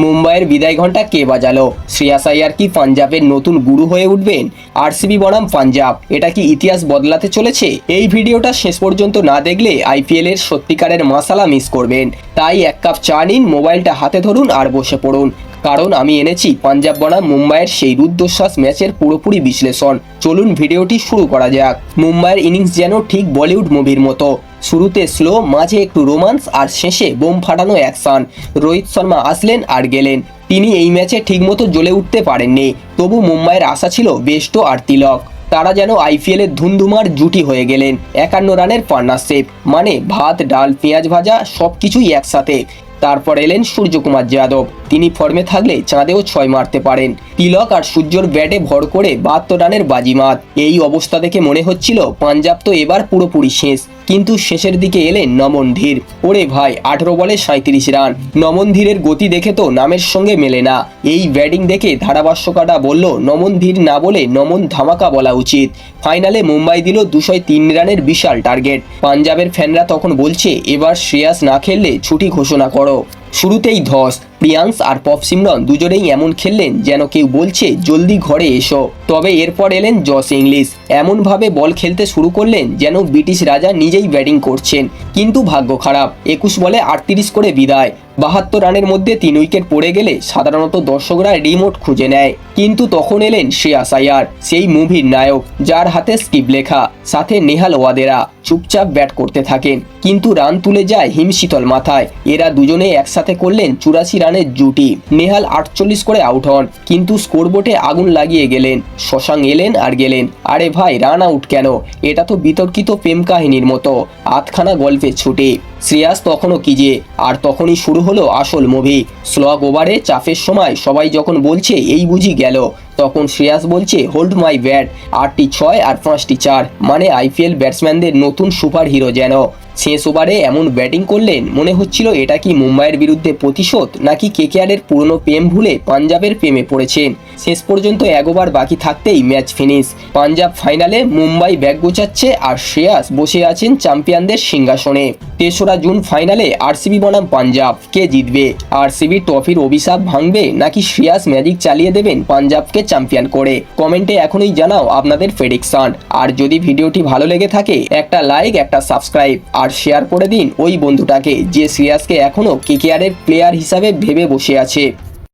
মুম্বাইয়ের বিদায় ঘণ্টা কে বাজালো? শ্রেয়াস আয়ার কি পাঞ্জাবের নতুন গুরু হয়ে উঠবেন? আর আরসিবি বনাম পাঞ্জাব, এটা কি ইতিহাস বদলাতে চলেছে? এই ভিডিওটা শেষ পর্যন্ত না দেখলে আইপিএল এর সত্যিকারের মশালা মিস করবেন। তাই এক কাপ চা নিন, মোবাইলটা হাতে ধরুন আর বসে পড়ুন। কারণ আমি এনেছি পাঞ্জাব বনাম মুম্বাইয়ের সেই রুদ্ধশ্বাস ম্যাচের পুরোপুরি বিশ্লেষণ। চলুন ভিডিওটি শুরু করা যাক। মুম্বাইয়ের ইনিংস যেন ঠিক বলিউড মুভির মতো। শুরুতে স্লো, মাঝে একটু রোমান্স, আর শেষে বোম ফাটানো অ্যাকশন। রোহিত শর্মা আসলেন আর গেলেন। তিনি এই ম্যাচে ঠিকমতো জ্বলে উঠতে পারেননি। তবু মুম্বাইয়ের আশা ছিল বেস্টো আর তিলক। তারা যেন আইপিএলের ধুমধুমার জুটি হয়ে গেলেন। একান্ন রানের পার্টনারশিপ মানে ভাত, ডাল, পেঁয়াজ ভাজা সব কিছুই একসাথে। তারপর এলেন সূর্যকুমার যাদব। তিনি ফর্মে থাকলে চাঁদেও ছয় মারতে পারেন। তিলক আর সূর্যর ব্যাটে ভর করে বাহাত্তর রানের বাজিমাত। এই অবস্থা দেখে মনে হচ্ছিল পাঞ্জাব তো এবার পুরোপুরি শেষ, কিন্তু শেষের দিকে এলেন নমন ধীর। ওরে ভাই, আঠেরো বলে সাঁত্রিশ রান। নমন ধীরের গতি দেখে তো নামের সঙ্গে মেলে না। এই ব্যাটিং দেখে ধারাভাষ্যকাটা বলল, নমন ধীর না বলে নমন ধামাকা বলা উচিত। ফাইনালে মুম্বাই দিল দুশো তিন রানের বিশাল টার্গেট। পাঞ্জাবের ফ্যানরা তখন বলছে, এবার শ্রেয়াস না খেললে ছুটি ঘোষণা করো। শুরুতেই ধস। প্রিয়াংস আর পপ সিমরন দুজনেই এমন খেললেন যেন কেউ বলছে, জলদি ঘরে এসো। তবে এরপর এলেন জস ইংলিশ। এমনভাবে বল খেলতে শুরু করলেন যেন ব্রিটিশ রাজা নিজেই ব্যাটিং করছেন। কিন্তু ভাগ্য খারাপ। একুশ বলে আটত্রিশ করে বিদায়। বাহাত্তর রানের মধ্যে তিন উইকেট পড়ে গেলে সাধারণত দর্শকরা রিমোট খুঁজে নেয়। কিন্তু তখন এলেন শ্রেয়াস আয়ার সেই মুভির নায়ক, যার হাতে স্কিপ লেখা। সাথে নেহাল ওয়াদেরা চুপচাপ ব্যাট করতে থাকেন। কিন্তু রান তুলে যায় হিমশীতল মাথায়। এরা দুজনে একসাথে করলেন চুরাশি রানের জুটি। নেহাল আটচল্লিশ করে আউট হন, কিন্তু স্কোরবোর্ডে আগুন লাগিয়ে গেলেন। শশাং এলেন আর গেলেন। আরে ভাই, রান আউট কেন? এটা তো বিতর্কিত প্রেম কাহিনীর মতো। আধখানা গল্পের ছুটে। শ্রেয়াস তখনও কিজে আর তখনই শুরু হলো আসল মুভি। স্লগ ওভারে চাপের সময় সবাই যখন বলছে, এই বুঝি গেল, তখন শ্রেয়াস বলছে হোল্ড মাই ব্যাট আটটি ছয় আর পাঁচটি চার মানে আইপিএল ব্যাটসম্যানদের নতুন সুপার হিরো যেন। শেষ ওভারে এমন ব্যাটিং করলেন, মনে হচ্ছিল এটা কি মুম্বাইয়ের বিরুদ্ধে প্রতিশোধ, নাকি কেকেআরের পুরনো প্রেম ভুলে পাঞ্জাবের প্রেমে পড়েছেন। শেষ পর্যন্ত ওভার বাকি থাকতেই ম্যাচ ফিনিশ। পাঞ্জাব ফাইনালে মুম্বাই ব্যাগ গোছাচ্ছে আর শ্রেয়াস বসে আছেন চ্যাম্পিয়নদের সিংহাসনে। তেসরা জুন ফাইনালে আরসিবি বনাম পাঞ্জাব। কে জিতবে? আরসিবি ট্রফির অভিশাপ ভাঙবে নাকি শ্রেয়াস ম্যাজিক চালিয়ে দেবেন পাঞ্জাবকে চ্যাম্পিয়ন করে? কমেন্টে এখনই জানাও আপনাদের প্রেডিকশন আর যদি ভিডিওটি ভালো লেগে থাকে, একটা লাইক একটা সাবস্ক্রাইব আর শেয়ার করে দিন ওই বন্ধুটাকে, যে শ্রেয়াসকে এখনও কেকেআরের প্লেয়ার হিসাবে ভেবে বসে আছে।